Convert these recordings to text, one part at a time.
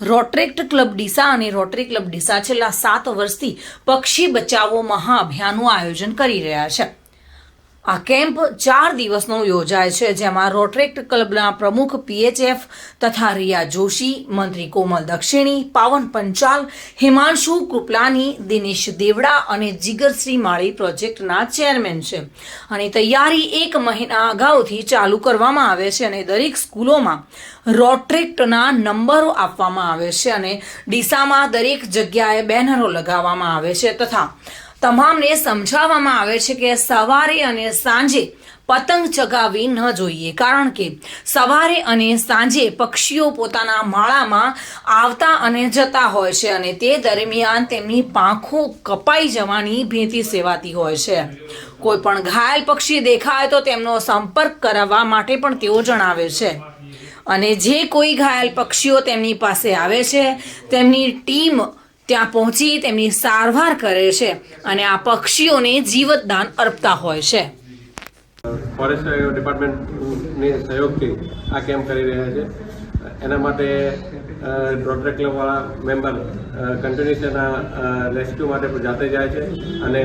રોટરેક્ટ club Deesa અને rotary club Deesa છેલ્લા સાત વર્ષથી પક્ષી બચાવો મહાઅભિયાનનું આયોજન કરી રહ્યા છે. આ કેમ્પ ચાર દિવસનો યોજાય છે, જેમાં રોટરેક્ટ ક્લબના પ્રમુખ પીએચએફ તથા રિયા જોશી, મંત્રી કોમલ દક્ષિણી, પાવન પંચાલ, હિમાંશુ કૃપલાની, દિનેશ દેવડા અને જીગરશ્રી માળી પ્રોજેક્ટના ચેરમેન છે. અને તૈયારી એક મહિના અગાઉથી ચાલુ કરવામાં આવે છે અને દરેક સ્કૂલોમાં રોટ્રેક્ટના નંબરો આપવામાં આવે છે અને ડીસામાં દરેક જગ્યાએ બેનરો લગાવવામાં આવે છે તથા તમામને સમજાવવામાં આવે છે કે સવારે અને સાંજે પતંગ ચગાવી ન જોઈએ. કારણ કે સવારે અને સાંજે પક્ષીઓ પોતાના માળામાં આવતા અને જતા હોય છે અને તે દરમિયાન તેમની પાંખો કપાઈ જવાની ભેતી સેવાતી હોય છે. કોઈ પણ ઘાયલ પક્ષી દેખાય તો તેમનો સંપર્ક કરાવવા માટે પણ તેઓ જણાવે છે. અને જે કોઈ ઘાયલ પક્ષીઓ તેમની પાસે આવે છે, તેમની ટીમ ત્યાં પહોંચી તેમની સારવાર કરે છે અને આ પક્ષીઓને જીવતદાન અર્પતા હોય છે. ફોરેસ્ટ ડિપાર્ટમેન્ટની સહયોગથી આ કેમ્પ કરી રહ્યા છે. એના માટે રોટરી ક્લબવાળા મેમ્બર કન્ટિન્યુઅસ એના રેસ્ક્યુ માટે જાતે જાય છે અને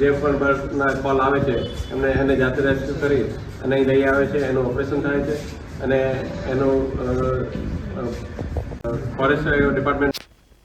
જે પણ બર્ડના કોલ આવે છે, એમને એને જાતે રેસ્ક્યુ કરી અને અહીં લઈ આવે છે. એનું ઓપરેશન થાય છે અને એનું forest department